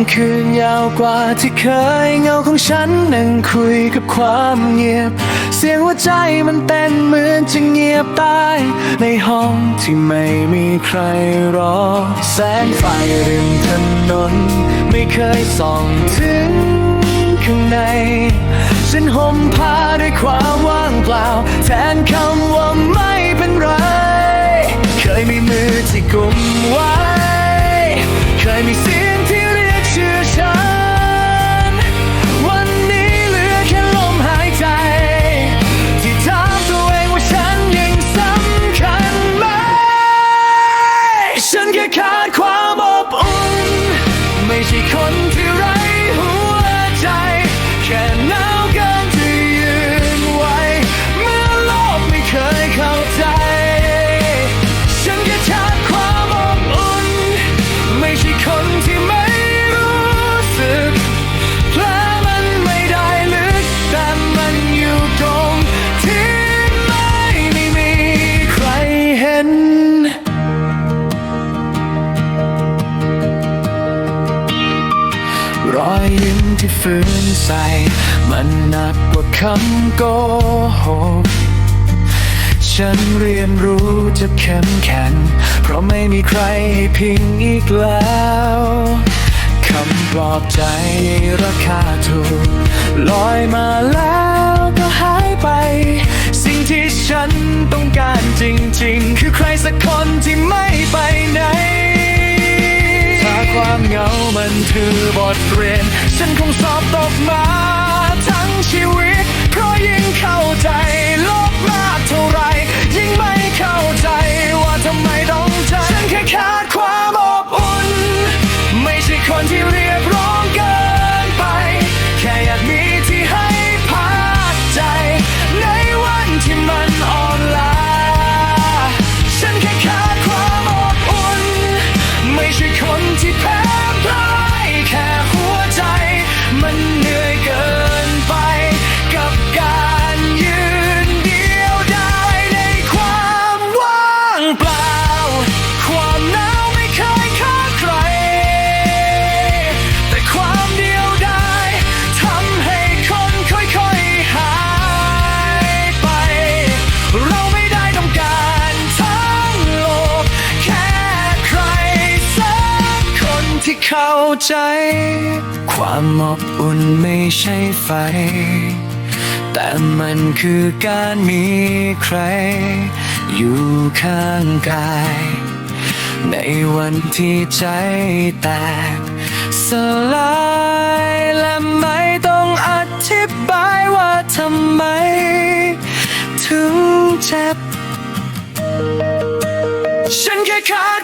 ำคืนยาวกว่าที่เคยเงาของฉันนั่งคุยกับความเงียบ เสียงหัวใจมันเต้นเหมือนจะเงียบตาย ในห้องที่ไม่มีใครรอ แสงไฟริมถนน ไม่เคยส่องถึงข้างใน ฉันห่มผ้าด้วยความว่างเปล่า แทนคำว่าไม่เป็นไร เคยมีมือที่กุมไว้ ฟื้นใส่มันหนักกว่าคำโกหก ฉันเรียนรู้จะเข้มแข็ง เพราะไม่มีใครให้พิงอีกแล้วคำปลอบใจราคาถูกลอยมาแล้วก็หายไป สิ่งที่ฉันต้องการจริง ๆ คือใครสักคนที่ไม่ คือบทเรียน ฉันคงสอบตกมาทั้งชีวิต ใจ ความอบอุ่นไม่ใช่ไฟ แต่มันคือการมีใคร อยู่ข้างกาย ในวันที่ใจแตกสลายและไม่ต้องอธิบายว่าทำไม ถึงเจ็บฉันแค่ขาด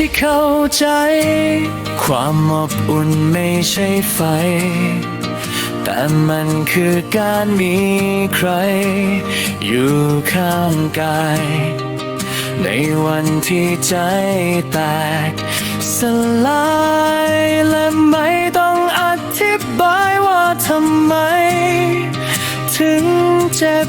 ที่เข้าใจ ความอบอุ่นไม่ใช่ไฟ แต่มันคือการมีใคร อยู่ข้างกาย ในวันที่ใจแตกสลายและไม่ต้องอธิบายว่าทำไม ถึงเจ็บ